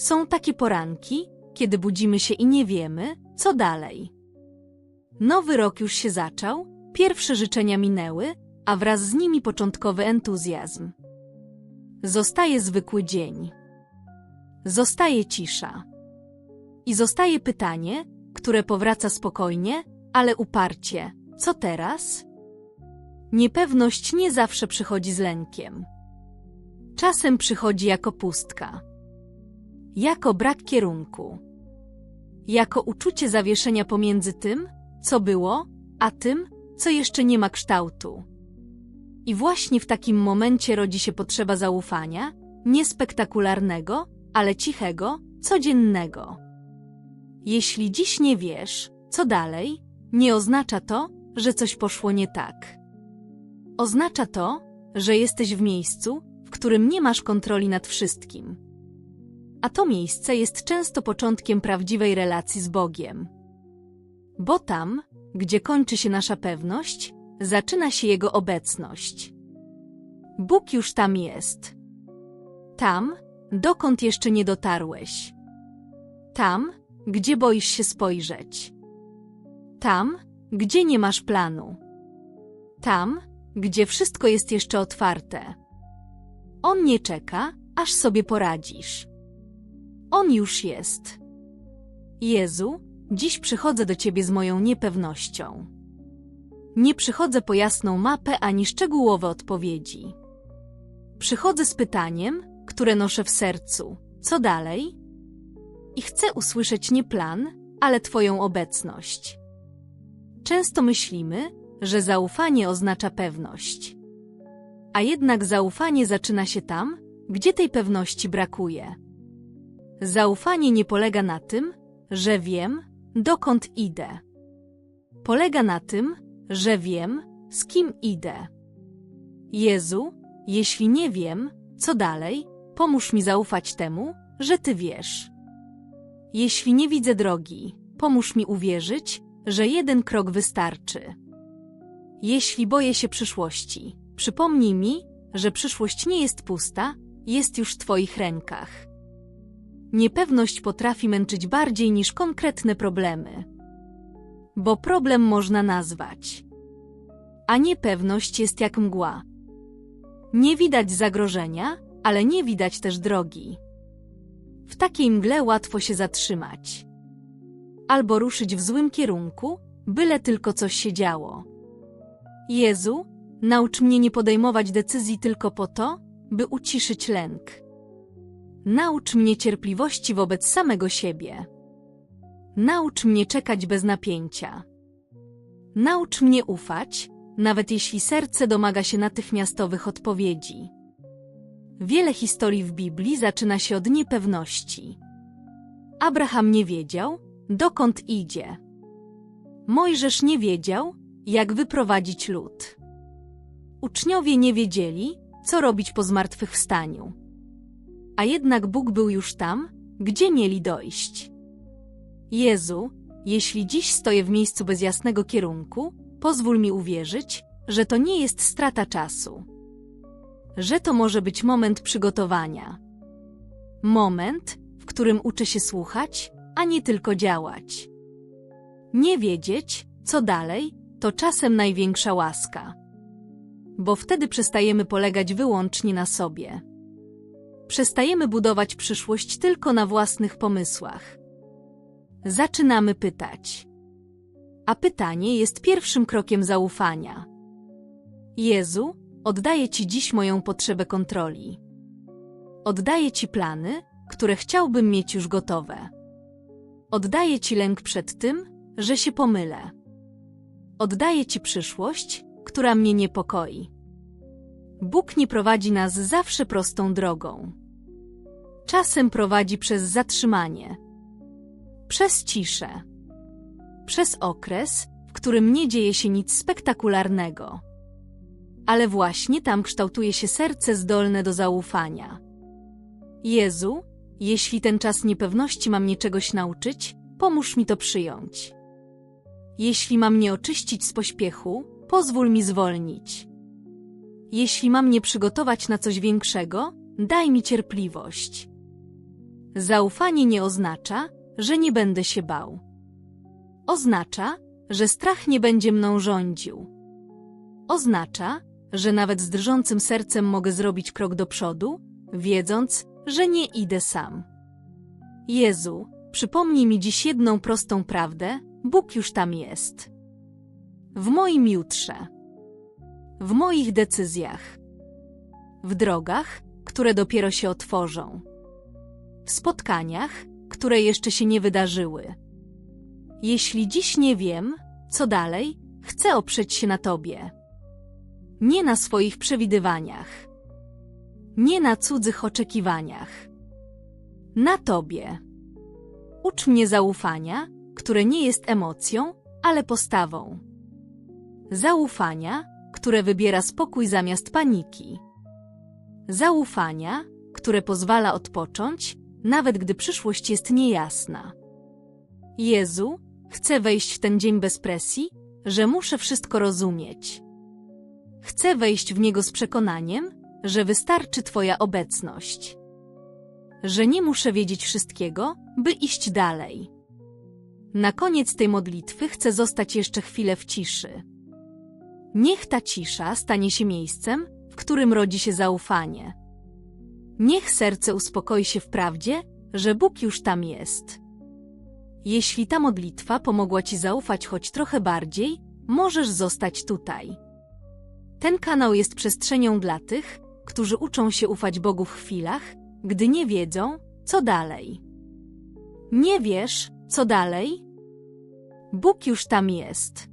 Są takie poranki, kiedy budzimy się i nie wiemy, co dalej. Nowy rok już się zaczął, pierwsze życzenia minęły, a wraz z nimi początkowy entuzjazm. Zostaje zwykły dzień. Zostaje cisza. I zostaje pytanie, które powraca spokojnie, ale uparcie. Co teraz? Niepewność nie zawsze przychodzi z lękiem. Czasem przychodzi jako pustka. Jako brak kierunku. Jako uczucie zawieszenia pomiędzy tym, co było, a tym, co jeszcze nie ma kształtu. I właśnie w takim momencie rodzi się potrzeba zaufania, nie spektakularnego, ale cichego, codziennego. Jeśli dziś nie wiesz, co dalej, nie oznacza to, że coś poszło nie tak. Oznacza to, że jesteś w miejscu, w którym nie masz kontroli nad wszystkim. A to miejsce jest często początkiem prawdziwej relacji z Bogiem. Bo tam, gdzie kończy się nasza pewność, zaczyna się Jego obecność. Bóg już tam jest. Tam, dokąd jeszcze nie dotarłeś. Tam, gdzie boisz się spojrzeć. Tam, gdzie nie masz planu. Tam, gdzie wszystko jest jeszcze otwarte. On nie czeka, aż sobie poradzisz. On już jest. Jezu, dziś przychodzę do Ciebie z moją niepewnością. Nie przychodzę po jasną mapę ani szczegółowe odpowiedzi. Przychodzę z pytaniem, które noszę w sercu. Co dalej? I chcę usłyszeć nie plan, ale Twoją obecność. Często myślimy, że zaufanie oznacza pewność. A jednak zaufanie zaczyna się tam, gdzie tej pewności brakuje. Zaufanie nie polega na tym, że wiem, dokąd idę. Polega na tym, że wiem, z kim idę. Jezu, jeśli nie wiem, co dalej, pomóż mi zaufać temu, że Ty wiesz. Jeśli nie widzę drogi, pomóż mi uwierzyć, że jeden krok wystarczy. Jeśli boję się przyszłości, przypomnij mi, że przyszłość nie jest pusta, jest już w Twoich rękach. Niepewność potrafi męczyć bardziej niż konkretne problemy. Bo problem można nazwać. A niepewność jest jak mgła. Nie widać zagrożenia, ale nie widać też drogi. W takiej mgle łatwo się zatrzymać. Albo ruszyć w złym kierunku, byle tylko coś się działo. Jezu, naucz mnie nie podejmować decyzji tylko po to, by uciszyć lęk. Naucz mnie cierpliwości wobec samego siebie. Naucz mnie czekać bez napięcia. Naucz mnie ufać, nawet jeśli serce domaga się natychmiastowych odpowiedzi. Wiele historii w Biblii zaczyna się od niepewności. Abraham nie wiedział, dokąd idzie. Mojżesz nie wiedział, jak wyprowadzić lud. Uczniowie nie wiedzieli, co robić po zmartwychwstaniu. A jednak Bóg był już tam, gdzie mieli dojść. Jezu, jeśli dziś stoję w miejscu bez jasnego kierunku, pozwól mi uwierzyć, że to nie jest strata czasu. Że to może być moment przygotowania. Moment, w którym uczę się słuchać, a nie tylko działać. Nie wiedzieć, co dalej, to czasem największa łaska. Bo wtedy przestajemy polegać wyłącznie na sobie. Przestajemy budować przyszłość tylko na własnych pomysłach. Zaczynamy pytać. A pytanie jest pierwszym krokiem zaufania. Jezu, oddaję Ci dziś moją potrzebę kontroli. Oddaję Ci plany, które chciałbym mieć już gotowe. Oddaję Ci lęk przed tym, że się pomylę. Oddaję Ci przyszłość, która mnie niepokoi. Bóg nie prowadzi nas zawsze prostą drogą. Czasem prowadzi przez zatrzymanie, przez ciszę, przez okres, w którym nie dzieje się nic spektakularnego. Ale właśnie tam kształtuje się serce zdolne do zaufania. Jezu, jeśli ten czas niepewności ma mnie czegoś nauczyć, pomóż mi to przyjąć. Jeśli mam mnie oczyścić z pośpiechu, pozwól mi zwolnić. Jeśli mam mnie przygotować na coś większego, daj mi cierpliwość. Zaufanie nie oznacza, że nie będę się bał. Oznacza, że strach nie będzie mną rządził. Oznacza, że nawet z drżącym sercem mogę zrobić krok do przodu, wiedząc, że nie idę sam. Jezu, przypomnij mi dziś jedną prostą prawdę, Bóg już tam jest. W moim jutrze. W moich decyzjach. W drogach, które dopiero się otworzą. W spotkaniach, które jeszcze się nie wydarzyły. Jeśli dziś nie wiem, co dalej, chcę oprzeć się na Tobie. Nie na swoich przewidywaniach. Nie na cudzych oczekiwaniach. Na Tobie. Ucz mnie zaufania, które nie jest emocją, ale postawą. Zaufania, które wybiera spokój zamiast paniki. Zaufania, które pozwala odpocząć, nawet gdy przyszłość jest niejasna. Jezu, chcę wejść w ten dzień bez presji, że muszę wszystko rozumieć. Chcę wejść w niego z przekonaniem, że wystarczy Twoja obecność. Że nie muszę wiedzieć wszystkiego, by iść dalej. Na koniec tej modlitwy chcę zostać jeszcze chwilę w ciszy. Niech ta cisza stanie się miejscem, w którym rodzi się zaufanie. Niech serce uspokoi się w prawdzie, że Bóg już tam jest. Jeśli ta modlitwa pomogła Ci zaufać choć trochę bardziej, możesz zostać tutaj. Ten kanał jest przestrzenią dla tych, którzy uczą się ufać Bogu w chwilach, gdy nie wiedzą, co dalej. Nie wiesz, co dalej? Bóg już tam jest.